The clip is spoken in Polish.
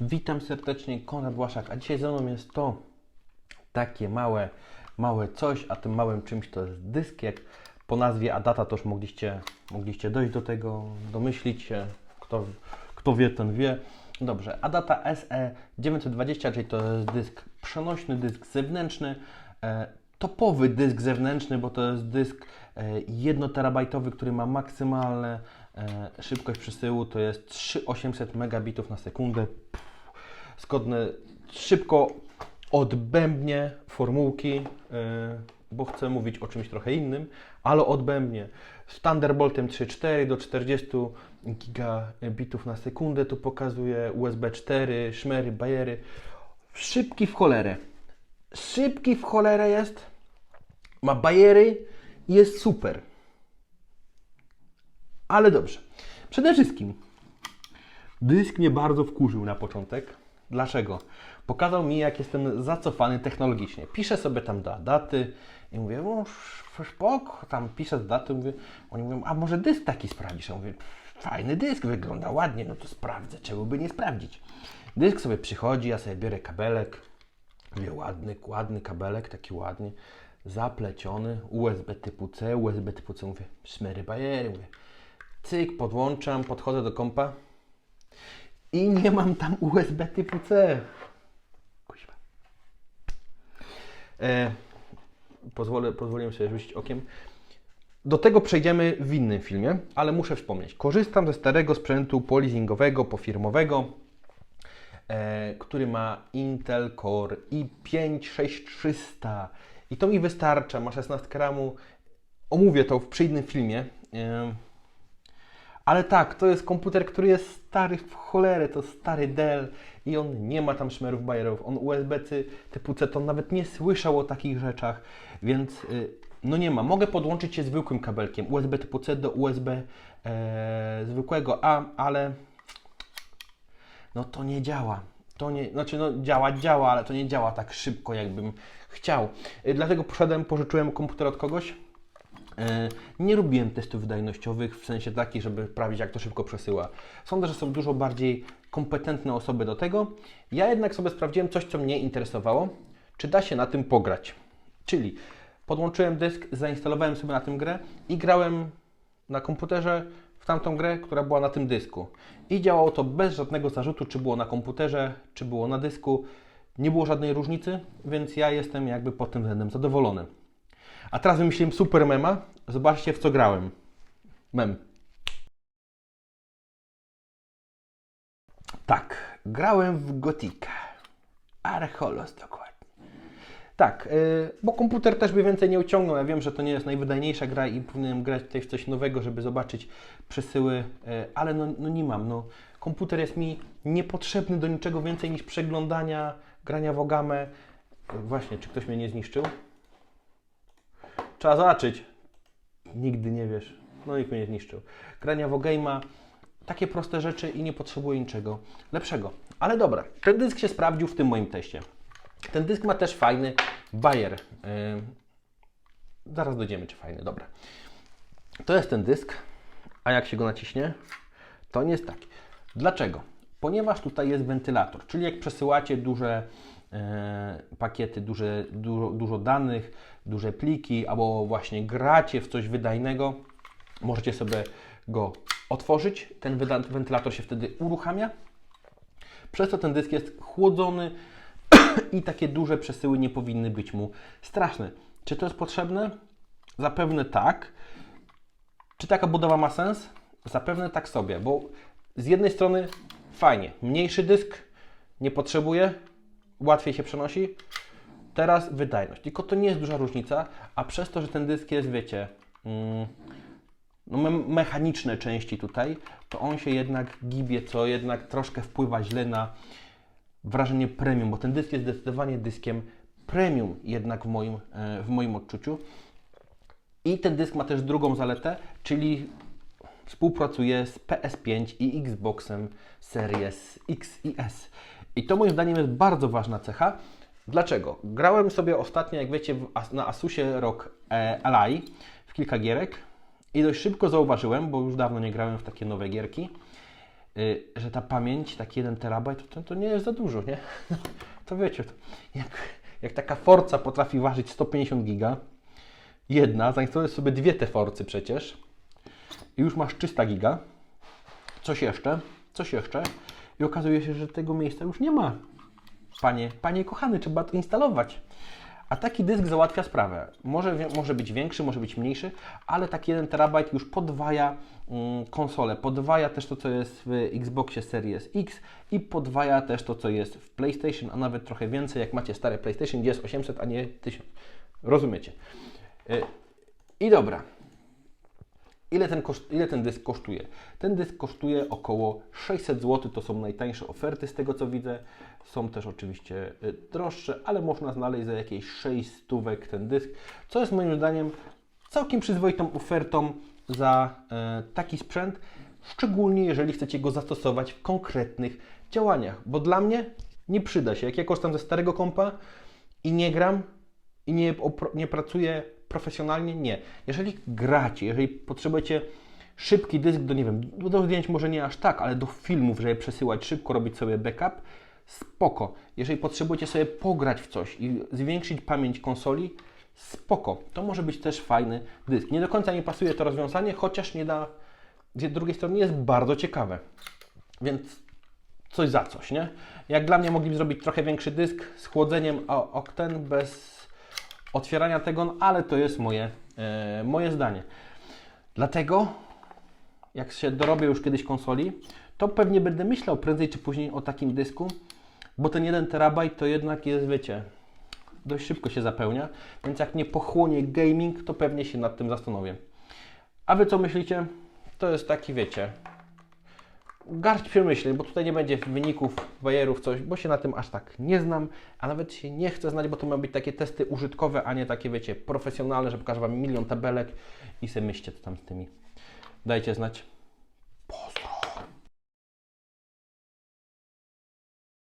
Witam serdecznie, Konrad Błaszak, a dzisiaj ze mną jest to takie małe, małe coś, a tym małym czymś to jest dysk, jak po nazwie Adata to już mogliście, mogliście dojść do tego, domyślić się, kto, kto wie, ten wie. Dobrze, Adata SE920, czyli to jest dysk przenośny, dysk zewnętrzny, e, topowy dysk zewnętrzny, bo to jest dysk e, 1 terabajtowy, który ma maksymalne e, szybkość przesyłu, to jest 3800 megabitów na sekundę. Zgodne, szybko odbębnie formułki, e, bo chcę mówić o czymś trochę innym, ale odbębnie. Z Thunderboltem 3.4 do 40 gigabitów na sekundę tu pokazuje USB 4, szmery, bajery. Szybki w cholerę. Szybki w cholerę jest, ma bajery i jest super. Ale dobrze. Przede wszystkim dysk mnie bardzo wkurzył na początek. Dlaczego? Pokazał mi, jak jestem zacofany technologicznie. Piszę sobie tam da- daty i mówię, no spoko, tam piszę daty, mówię, oni mówią, a może dysk taki sprawdzisz? Ja mówię, fajny dysk, wygląda ładnie, no to sprawdzę, czego by nie sprawdzić. Dysk sobie przychodzi, ja sobie biorę kabelek, mówię, ładny, ładny kabelek, taki ładny, zapleciony, USB typu C, USB typu C, mówię, szmery bajery, mówię, cyk, podłączam, podchodzę do kompa i nie mam tam USB typu C. Kuźwa. E, pozwolę, pozwoliłem sobie rzucić okiem. Do tego przejdziemy w innym filmie, ale muszę wspomnieć. Korzystam ze starego sprzętu poleasingowego, pofirmowego, e, który ma Intel Core i5 6300 i to mi wystarcza, ma 16 ramu. Omówię to w przy innym filmie. E, ale tak, to jest komputer, który jest stary w cholerę, to stary Dell i on nie ma tam szmerów bajerów. On USB -cy typu C to on nawet nie słyszał o takich rzeczach, więc y, no nie ma. Mogę podłączyć się zwykłym kabelkiem USB typu C do USB e, zwykłego A, ale no to nie działa. To nie, znaczy no działa, działa, ale to nie działa tak szybko, jakbym chciał. Y, Dlatego poszedłem, pożyczyłem komputer od kogoś. E, Nie robiłem testów wydajnościowych w sensie taki, żeby sprawdzić, jak to szybko przesyła. Sądzę, że są dużo bardziej kompetentne osoby do tego. Ja jednak sobie sprawdziłem coś, co mnie interesowało, czy da się na tym pograć. Czyli podłączyłem dysk, zainstalowałem sobie na tym grę i grałem na komputerze w tamtą grę, która była na tym dysku. I działało to bez żadnego zarzutu, czy było na komputerze, czy było na dysku. Nie było żadnej różnicy, więc ja jestem jakby pod tym względem zadowolony. A teraz wymyśliłem super mema. Zobaczcie w co grałem. Mem. Tak, grałem w Gotika. Archolos dokładnie. Tak, yy, bo komputer też by więcej nie uciągnął. Ja wiem, że to nie jest najwydajniejsza gra i powinienem grać tutaj w coś nowego, żeby zobaczyć przesyły, yy, ale no, no nie mam. No, komputer jest mi niepotrzebny do niczego więcej niż przeglądania, grania w ogamę. Właśnie, czy ktoś mnie nie zniszczył? Trzeba zobaczyć. Nigdy nie wiesz. No nikt mnie nie zniszczył. Grania w game'a, takie proste rzeczy i nie potrzebuję niczego lepszego. Ale dobra, ten dysk się sprawdził w tym moim teście. Ten dysk ma też fajny bajer. Yy, zaraz dojdziemy, czy fajny. Dobra. To jest ten dysk, a jak się go naciśnie, to nie jest taki. Dlaczego? Ponieważ tutaj jest wentylator, czyli jak przesyłacie duże pakiety, duże, dużo, dużo danych, duże pliki, albo właśnie gracie w coś wydajnego, możecie sobie go otworzyć. Ten wentylator się wtedy uruchamia. Przez to ten dysk jest chłodzony i takie duże przesyły nie powinny być mu straszne. Czy to jest potrzebne? Zapewne tak. Czy taka budowa ma sens? Zapewne tak sobie, bo z jednej strony fajnie, mniejszy dysk nie potrzebuje, łatwiej się przenosi. Teraz wydajność. Tylko to nie jest duża różnica, a przez to, że ten dysk jest, wiecie, mm, no me mechaniczne części tutaj, to on się jednak gibie, co jednak troszkę wpływa źle na wrażenie premium, bo ten dysk jest zdecydowanie dyskiem premium jednak w moim, e, w moim odczuciu. I ten dysk ma też drugą zaletę, czyli współpracuje z PS5 i Xboxem Series X i S. I to moim zdaniem jest bardzo ważna cecha. Dlaczego? Grałem sobie ostatnio, jak wiecie, na Asusie ROG e, Ally w kilka gierek i dość szybko zauważyłem, bo już dawno nie grałem w takie nowe gierki, y, że ta pamięć, taki 1 terabajt, to, to nie jest za dużo, nie? To wiecie, to jak, jak taka Forca potrafi ważyć 150 giga, jedna, zainstalujesz sobie dwie te Forcy przecież i już masz 300 giga, coś jeszcze, coś jeszcze i okazuje się, że tego miejsca już nie ma. Panie, panie kochany, trzeba to instalować. A taki dysk załatwia sprawę. Może, może być większy, może być mniejszy, ale taki 1 terabajt już podwaja mm, konsolę, podwaja też to, co jest w Xboxie Series X i podwaja też to, co jest w PlayStation, a nawet trochę więcej, jak macie stare PlayStation, gdzie jest 800, a nie 1000. Rozumiecie? Y, I dobra. Ile ten, koszt, ile ten dysk kosztuje? Ten dysk kosztuje około 600 zł, to są najtańsze oferty z tego co widzę. Są też oczywiście y, droższe, ale można znaleźć za jakieś 6 stówek ten dysk, co jest moim zdaniem całkiem przyzwoitą ofertą za e, taki sprzęt, szczególnie jeżeli chcecie go zastosować w konkretnych działaniach, bo dla mnie nie przyda się. Jak ja korzystam ze starego kompa i nie gram, i nie, nie pracuję profesjonalnie, nie. Jeżeli gracie, jeżeli potrzebujecie szybki dysk do, nie wiem, do zdjęć może nie aż tak, ale do filmów, żeby przesyłać szybko, robić sobie backup, spoko. Jeżeli potrzebujecie sobie pograć w coś i zwiększyć pamięć konsoli, spoko. To może być też fajny dysk. Nie do końca mi pasuje to rozwiązanie, chociaż nie da, z drugiej strony jest bardzo ciekawe. Więc coś za coś, nie? Jak dla mnie mogliby zrobić trochę większy dysk z chłodzeniem o- Octen bez otwierania tego, no, ale to jest moje, e, moje zdanie. Dlatego, jak się dorobię już kiedyś konsoli, to pewnie będę myślał prędzej czy później o takim dysku, bo ten 1 terabajt to jednak jest, wiecie, dość szybko się zapełnia, więc jak nie pochłonie gaming, to pewnie się nad tym zastanowię. A Wy co myślicie? To jest taki, wiecie, garść przemyśleń, bo tutaj nie będzie wyników, bajerów, coś, bo się na tym aż tak nie znam, a nawet się nie chcę znać, bo to mają być takie testy użytkowe, a nie takie, wiecie, profesjonalne, że pokażę Wam milion tabelek i se myślcie co tam z tymi. Dajcie znać.